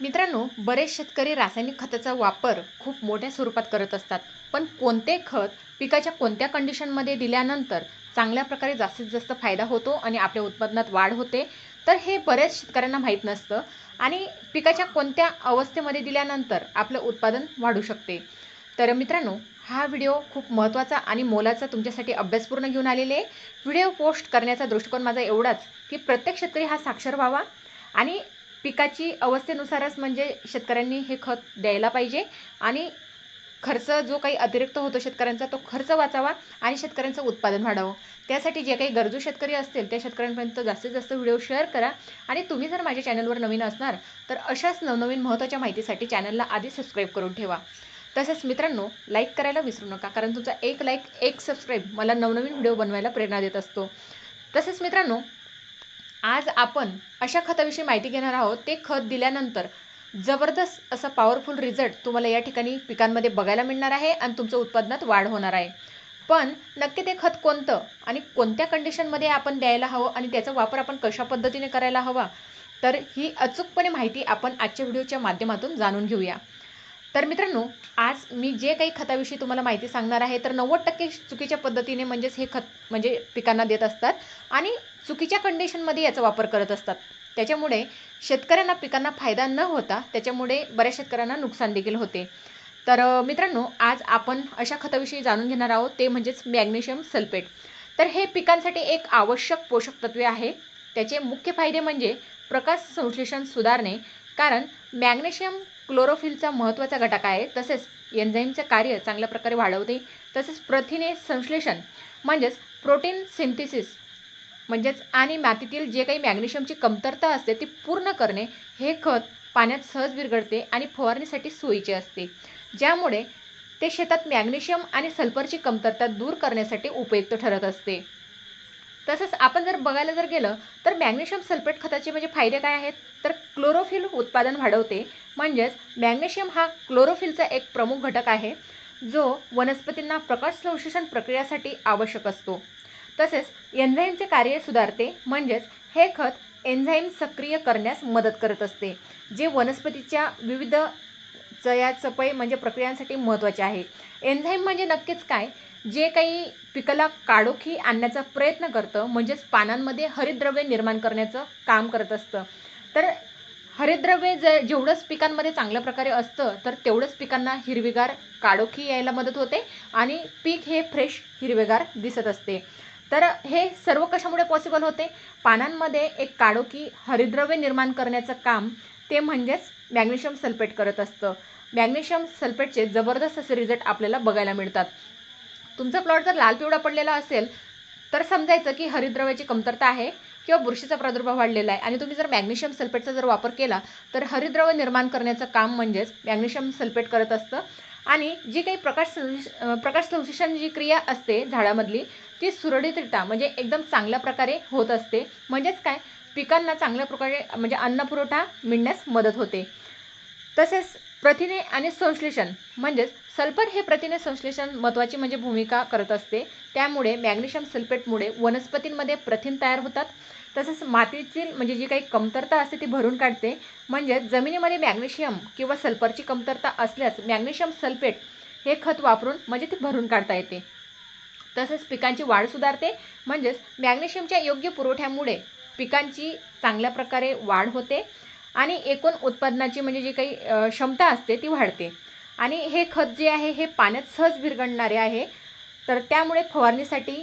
मित्रांनो बरेच शेतकरी रासायनिक खताचा वापर खूप मोठ्या स्वरूपात करत असतात. पण कोणते खत पिकाच्या कोणत्या कंडिशनमध्ये दिल्यानंतर चांगल्या प्रकारे जास्तीत जास्त फायदा होतो आणि आपल्या उत्पादनात वाढ होते? तर हे बऱ्याच शेतकऱ्यांना माहीत नसतं आणि पिकाच्या कोणत्या अवस्थेमध्ये दिल्यानंतर आपलं उत्पादन वाढू शकते. तर मित्रांनो हा व्हिडिओ खूप महत्त्वाचा आणि मोलाचा तुमच्यासाठी अभ्यासपूर्ण घेऊन आलेले. आहे व्हिडिओ पोस्ट करण्याचा दृष्टिकोन माझा एवढाच की प्रत्येक शेतकरी हा साक्षर व्हावा आणि पिकाची अवस्थेनुसारच म्हणजे शेतकऱ्यांनी हे खत द्यायला पाहिजे. आणि खर्च जो काही अतिरिक्त होतो शेतकऱ्यांचा तो खर्च वाचावा आणि शेतकऱ्यांचं उत्पादन वाढावं. त्यासाठी जे काही गरजू शेतकरी असतील त्या शेतकऱ्यांपर्यंत जास्तीत जास्त व्हिडिओ शेअर करा. आणि तुम्ही जर माझ्या चॅनलवर नवीन असणार तर अशाच नवनवीन महत्त्वाच्या माहितीसाठी चॅनलला आधी सबस्क्राईब करून ठेवा. तसेच मित्रांनो लाईक करायला विसरू नका कारण तुमचा एक लाईक एक सबस्क्राईब मला नवनवीन व्हिडिओ बनवायला प्रेरणा देत असतो. तसेच मित्रांनो आज आपण अशा खताविषयी माहिती घेणार आहोत. ते खत दिल्यानंतर जबरदस्त असा पॉवरफुल रिझल्ट तुम्हाला या ठिकाणी पिकांमध्ये बघायला मिळणार आहे आणि तुमचं उत्पादनात वाढ होणार आहे. पण नक्की ते खत कोणतं आणि कोणत्या कंडिशनमध्ये आपण द्यायला हवं आणि त्याचा वापर आपण कशा पद्धतीने करायला हवा तर ही अचूकपणे माहिती आपण आजच्या व्हिडिओच्या माध्यमातून जाणून घेऊया. तर मित्रांनो आज मी जे काही खताविषयी तुम्हाला माहिती सांगणार आहे तर नव्वद टक्के चुकीच्या पद्धतीने म्हणजेच हे खत म्हणजे पिकांना देत असतात आणि चुकीच्या कंडिशनमध्ये याचा वापर करत असतात. त्याच्यामुळे शेतकऱ्यांना पिकांना फायदा न होता त्याच्यामुळे बऱ्याच शेतकऱ्यांना नुकसान देखील होते. तर मित्रांनो आज आपण अशा खताविषयी जाणून घेणार आहोत ते म्हणजेच मॅग्नेशियम सल्फेट. तर हे पिकांसाठी एक आवश्यक पोषक तत्वे आहे. त्याचे मुख्य फायदे म्हणजे प्रकाश संश्लेषण सुधारणे कारण मॅग्नेशियम क्लोरोफिलचा महत्त्वाचा घटक आहे. तसेच एन्झाईमचे कार्य चांगल्या प्रकारे वाढवते. तसेच प्रथिने संश्लेषण म्हणजेच प्रोटीन सिंथिसिस म्हणजेच आणि मातीतील जे काही मॅग्नेशियमची कमतरता असते ती पूर्ण करणे हे खत पाण्यात सहज विरघळते आणि फवारणीसाठी सोयीचे असते. ज्यामुळे ते शेतात मॅग्नेशियम आणि सल्फरची कमतरता दूर करण्यासाठी उपयुक्त ठरत असते. तसंच आपण जर बघायला जर गेलं तर मॅग्नेशियम सल्फेट खताचे म्हणजे फायदे काय आहेत? तर क्लोरोफिल उत्पादन वाढवते. म्हणजेच मॅग्नेशियम हा क्लोरोफिलचा एक प्रमुख घटक आहे जो वनस्पतींना प्रकाश संश्लेषण प्रक्रियासाठी आवश्यक असतो. तसेच एन्झाईमचे कार्य सुधारते म्हणजेच हे खत एन्झाईम सक्रिय करण्यास मदत करत असते जे वनस्पतीच्या विविध चया चपई म्हणजे प्रक्रियांसाठी महत्त्वाचे आहे. एन्झाईम म्हणजे नक्कीच काय? जे काही पिकाला काडोखी आणण्याचा प्रयत्न करतं म्हणजेच पानांमध्ये हरितद्रव्य निर्माण करण्याचं काम करत असतं. तर हरितद्रव्य ज जेवढंच पिकांमध्ये चांगल्या प्रकारे असतं तर तेवढंच पिकांना हिरवीगार काडोखी यायला मदत होते आणि पीक हे फ्रेश हिरवेगार दिसत असते. तर हे सर्व कशामुळे पॉसिबल होते? पानांमध्ये एक काडोखी हरिद्रव्य निर्माण करण्याचं काम ते म्हणजेच मॅग्नेशियम सल्फेट करत असतं. मॅग्नेशियम सल्फेटचे जबरदस्त असे रिझल्ट आपल्याला बघायला मिळतात. तुमचा प्लॉट जर लाल पिवळा पडलेला असेल तर समजायचं की हरिद्रव्याची कमतरता आहे किंवा बुरशीचा प्रादुर्भाव वाढलेला आहे. आणि तुम्ही जर मॅग्नेशियम सल्फेटचा जर वापर केला तर हरिद्रव्य निर्माण करण्याचं काम म्हणजेच मॅग्नेशियम सल्फेट करत असतं. आणि जी काही प्रकाश प्रकाश संश्लेषण जी क्रिया असते झाडामधली ती सुरळीतरित्या म्हणजे एकदम चांगल्या प्रकारे होत असते. म्हणजेच काय? पिकांना चांगल्या प्रकारे म्हणजे अन्नपुरवठा मिळण्यास मदत होते. तसेच प्रथिने आणि संश्लेषण म्हणजेच सल्फर हे प्रथिने संश्लेषण महत्त्वाची म्हणजे भूमिका करत असते. त्यामुळे मॅग्नेशियम सल्फेटमुळे वनस्पतींमध्ये प्रथिन तयार होतात. तसेच मातीतील म्हणजे जी काही कमतरता असते ती भरून काढते. म्हणजे जमिनीमध्ये मॅग्नेशियम किंवा सल्फरची कमतरता असल्यास मॅग्नेशियम सल्फेट हे खत वापरून म्हणजे ती भरून काढता येते. तसेच पिकांची वाढ सुधारते. म्हणजेच मॅग्नेशियमच्या योग्य पुरवठ्यामुळे पिकांची चांगल्या प्रकारे वाढ होते. आणि एकूण उत्पादनाची म्हणजे जी काही क्षमता असते ती वाढते. आणि हे खत जे आहे हे पाण्यात सहज विरघळणारे आहे. तर त्यामुळे फवारणीसाठी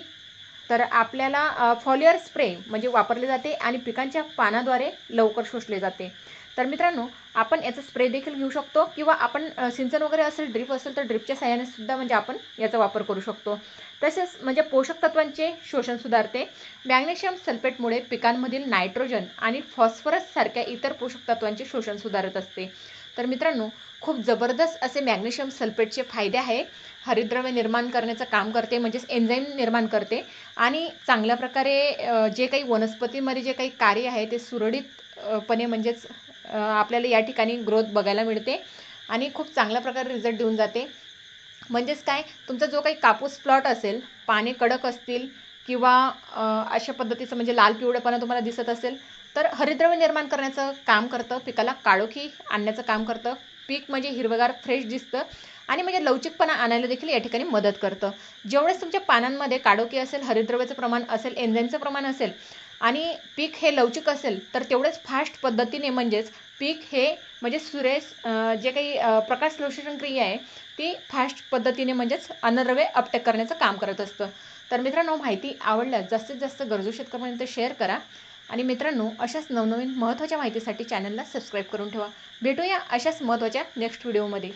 तर आपल्याला फॉलियर स्प्रे म्हणजे वापरले जाते आणि पिकांच्या पानाद्वारे लवकर शोषले जाते. तर मित्रांनो आपण याचा स्प्रे देखील घेऊ शकतो किंवा आपण सिंचन वगैरे असेल ड्रिप असेल तर ड्रिपच्या साह्याने सुद्धा म्हणजे आपण याचा वापर करू शकतो. तसेच म्हणजे पोषक तत्वांचे शोषण सुधारते. मॅग्नेशियम सल्फेटमुळे पिकांमधील नायट्रोजन आणि फॉस्फरस सारख्या इतर पोषक तत्वांचे शोषण सुधारत असते. तर मित्रांनो खूप जबरदस्त असे मॅग्नेशियम सल्फेटचे फायदे आहे. हरिद्रव्य निर्माण करण्याचं काम करते म्हणजेच एन्झाईम निर्माण करते. आणि चांगल्या प्रकारे जे काही वनस्पतीमध्ये जे काही कार्य आहे ते सुरळीतपणे म्हणजेच आपल्याला या ठिकाणी ग्रोथ बघायला मिळते आणि खूप चांगल्या प्रकारे रिझल्ट देऊन जाते. म्हणजेच काय तुमचा जो काही कापूस प्लॉट असेल पाने कडक असतील किंवा अशा पद्धतीचं म्हणजे लाल पिवळेपणा तुम्हाला दिसत असेल तर हरिद्रव्य निर्माण करण्याचं काम करतं पिकाला काळोखी आणण्याचं काम करतं. पीक म्हणजे हिरवगार फ्रेश दिसतं आणि म्हणजे लवचिकपणा आणायला देखील या ठिकाणी मदत करतं. जेवढेच तुमच्या पानांमध्ये काळोखी असेल हरिद्रव्याचं प्रमाण असेल एन्झाईमचं प्रमाण असेल आणि पीक हे लवचिक असेल तर तेवढेच फास्ट पद्धतीने म्हणजेच पीक हे म्हणजे सुरेश जे काही प्रकाश संश्लेषण क्रिया आहे ती फास्ट पद्धतीने म्हणजेच अन्नद्रव्य अपटेक करण्याचं काम करत असतं. तर मित्रांनो माहिती आवडल्यास जास्तीत जास्त गरजू शेतकऱ्यांपर्यंत शेअर करा. आणि मित्रांनो अशाच नवनवीन महत्त्वाच्या माहितीसाठी चॅनलला सबस्क्राईब करून ठेवा. भेटूया अशाच महत्त्वाच्या नेक्स्ट व्हिडिओमध्ये